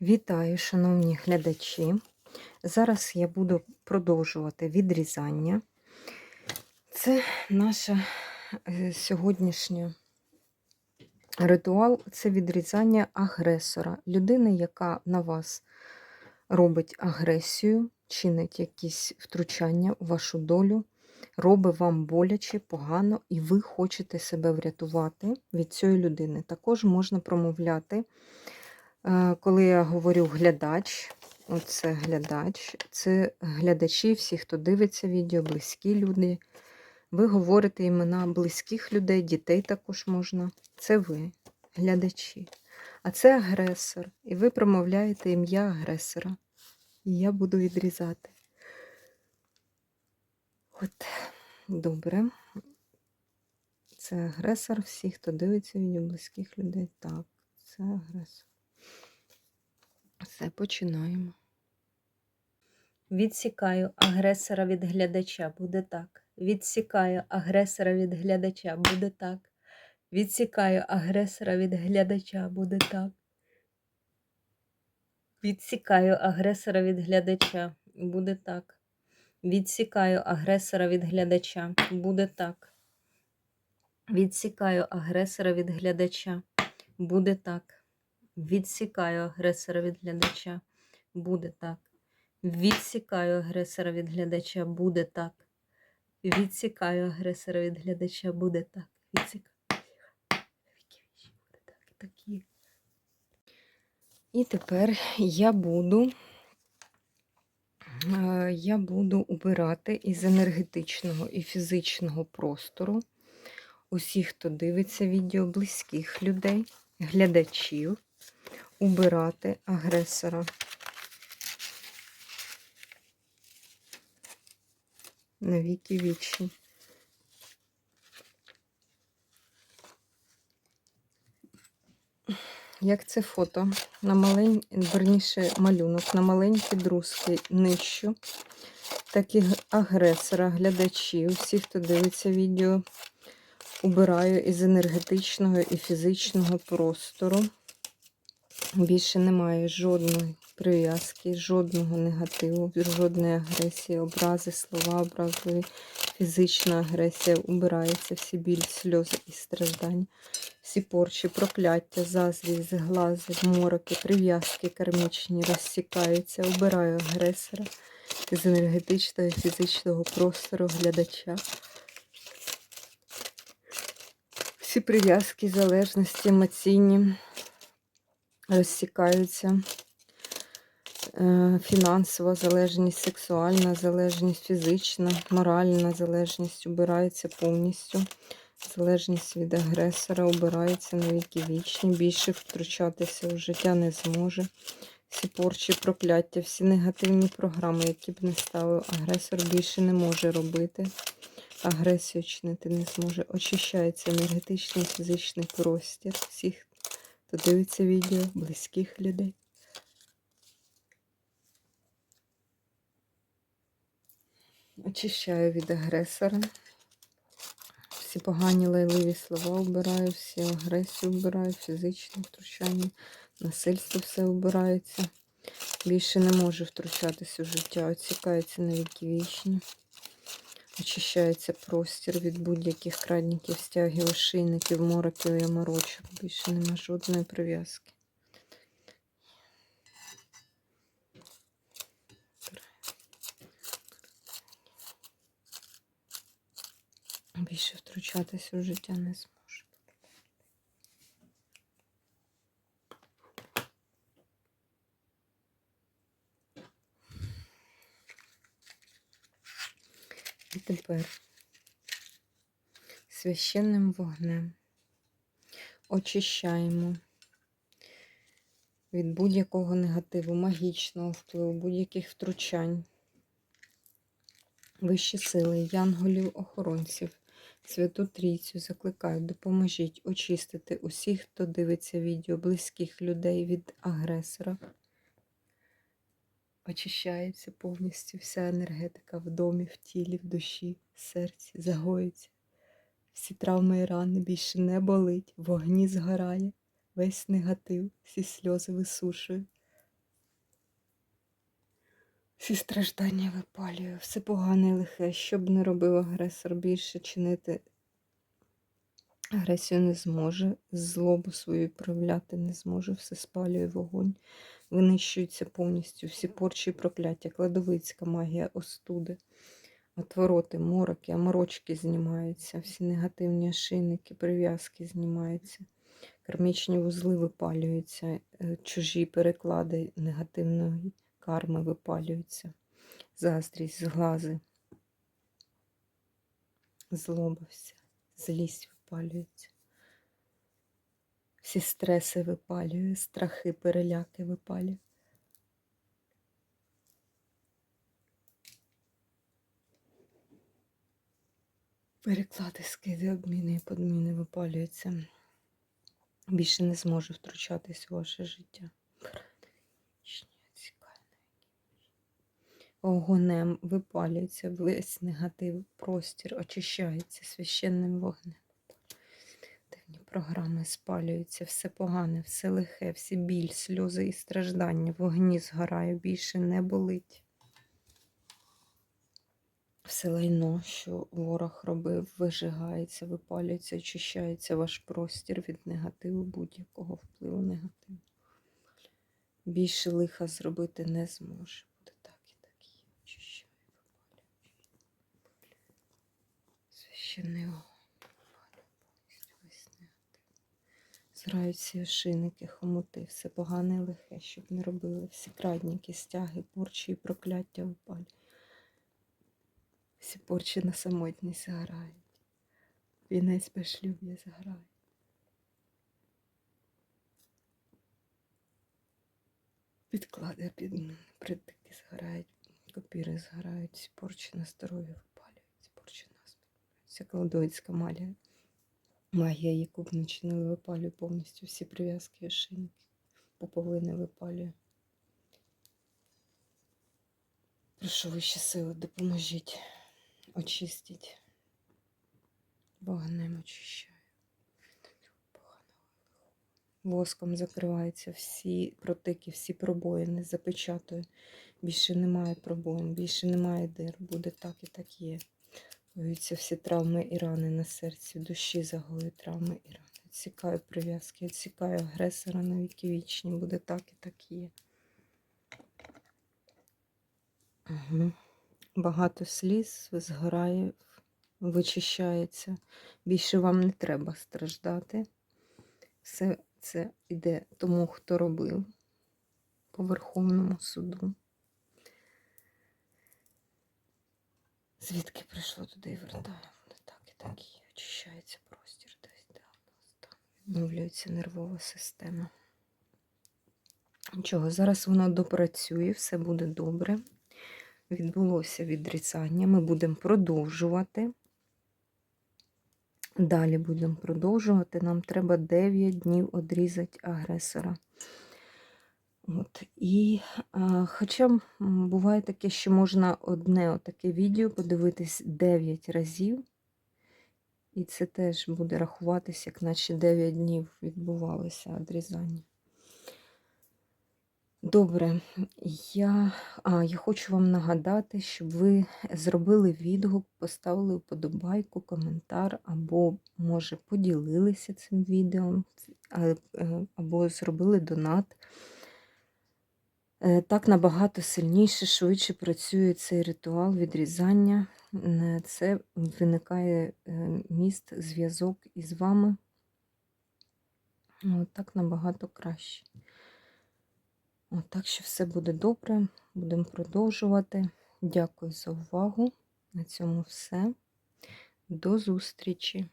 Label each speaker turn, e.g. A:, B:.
A: Вітаю, шановні глядачі. Зараз я буду продовжувати відрізання. Це наша е, сьогоднішня ритуал це відрізання агресора, людини, яка на вас робить агресію, чинить якісь втручання у вашу долю, робить вам боляче, погано, і ви хочете себе врятувати від цієї людини. Також можна промовляти. Е, Коли я говорю глядач, оце глядач, це глядачі, всі, хто дивиться відео, близькі люди. Ви говорите імена близьких людей, дітей також можна. Це ви, глядачі. А це агресор. І ви промовляєте ім'я агресора. І я буду відрізати. От, добре. Це агресор, всі, хто дивиться відео близьких людей. Так, це агресор. Все, починаємо.
B: Відсікаю агресора від глядача, буде так. Відсікаю агресора від глядача, буде так. Відсікаю агресора від глядача, буде так. Відсікаю агресора від глядача, буде так. Відсікаю агресора від глядача, буде так. Відсікаю агресора від глядача, буде так. Відсікаю агресора від глядача, буде так. Відсікаю агресора від глядача, буде так. Відсікаю агресора від глядача, буде так. Відсікаю. Буде так, такі.
A: І тепер я буду, е, я буду убирати із енергетичного і фізичного простору усіх, хто дивиться відео, близьких людей, глядачів, убирати агресора. На віки вічні. Як це фото? На малень... верніше малюнок, на маленькі друзки нищу. Так і агресора, глядачів, всі, хто дивиться відео, убираю із енергетичного і фізичного простору. Більше немає жодної прив'язки, жодного негативу, жодної агресії, образи, слова, образливі, фізична агресія убирається, всі біль, сльози і страждання, всі порчі, прокляття, заздрість, зглази, мороки, прив'язки кармічні розсікаються, убираю агресора з енергетичного і фізичного простору глядача. Всі прив'язки, залежності, емоційні розсікаються. Е, Фінансова залежність, сексуальна залежність, фізична, моральна залежність убирається повністю. Залежність від агресора убирається на віки вічні. Більше втручатися в життя не зможе. Всі порчі, прокляття, всі негативні програми, які б не ставив, агресор більше не може робити. Агресію чинити не зможе. Очищається енергетичний фізичний простір всіх, хто дивиться відео, близьких людей. Очищаю від агресора. Всі погані лайливі слова обираю, всі агресію обираю, фізичне втручання, насильство все обирається. Більше не можу втручатися в життя, оцікається на віки вічні. Очищається простір від будь-яких крадників, стягів, ошейників, мороків і морочок. Більше нема жодної прив'язки. Більше втручатися в життя не зможу. Тепер? Священним вогнем. Очищаємо від будь-якого негативу, магічного впливу, будь-яких втручань, вищі сили, янголів, охоронців, Святу Трійцю закликаю, допоможіть очистити усіх, хто дивиться відео, близьких людей від агресора. Очищається повністю вся енергетика в домі, в тілі, в душі, в серці, загоїться. Всі травми і рани більше не болить, вогні згорає, весь негатив, всі сльози висушує. Всі страждання випалюю, все погане і лихе. Що б не робив агресор, більше чинити агресію не зможе, злобу свою проявляти не зможе, все спалює вогонь, винищується повністю, всі порчі і прокляття, кладовицька магія, остуди, отвороти, мороки, аморочки знімаються, всі негативні ошейники, прив'язки знімаються. Кармічні вузли випалюються, е, чужі переклади негативної карми випалюються, заздрість, зглази, злоба вся, злість випалюється. Всі стреси випалює, страхи, переляки випалює. Переклади, скиди, обміни і подміни випалюються. Більше не зможе втручатись у ваше життя. Огонем випалюється весь негатив, простір очищається священним вогнем. Дивні програми спалюються, все погане, все лихе, всі біль, сльози і страждання. Вогні згорає, більше не болить. Все лайно, що ворог робив, вижигається, випалюється, очищається ваш простір від негативу, будь-якого впливу негативу. Більше лиха зробити не зможе. Буде так і так є. Очищає, випалює. Священний огонь випалює повністю весь негатив. Зрають всі ошийники, хомути, все погане і лихе, щоб не робили. Всі крадніки, стяги, порчі і прокляття випалюють. Всі порчі на самотність заграють. Вінець безшлюб'я заграє. Підклади під притики згорають, копіри згорають, всі порчі на здоров'я випалюються, порчі на смерть. Вся кладоїцька магія, магія, яку б не чинили, випалює повністю всі прив'язки і ошейники, поповини випалює. Прошу вищі сили, допоможіть, очистіть. Вогнем очищаю. Воском закриваються всі протики, всі пробоїни, запечатую. Більше немає пробоїн, більше немає дир. Буде так і так є. Гоються всі травми і рани на серці, душі загою травми і рани. Відсікаю прив'язки, відсікаю агресора на віки вічні. Буде так і так є. Угу. Багато сліз згорає, вичищається. Більше вам не треба страждати. Все це йде тому, хто робив по Верховному суду. Звідки прийшло туди і вертає, буде так і так є. Очищається простір десь, де там відновлюється нервова система. Нічого, зараз воно допрацює, все буде добре. Відбулося відрізання. Ми будемо продовжувати. Далі будемо продовжувати. Нам треба 9 днів одрізати агресора. От. І, а, Хоча буває таке, що можна одне таке відео подивитись 9 разів. І це теж буде рахуватися, як наче 9 днів відбувалося одрізання. Добре, я, а, я хочу вам нагадати, щоб ви зробили відгук, поставили вподобайку, коментар, або, може, поділилися цим відео, е, або зробили донат. Е, Так набагато сильніше, швидше працює цей ритуал відрізання. Е, Це виникає е, міст, зв'язок із вами. От так набагато краще. От, так що все буде добре, будемо продовжувати. Дякую за увагу. На цьому все. До зустрічі!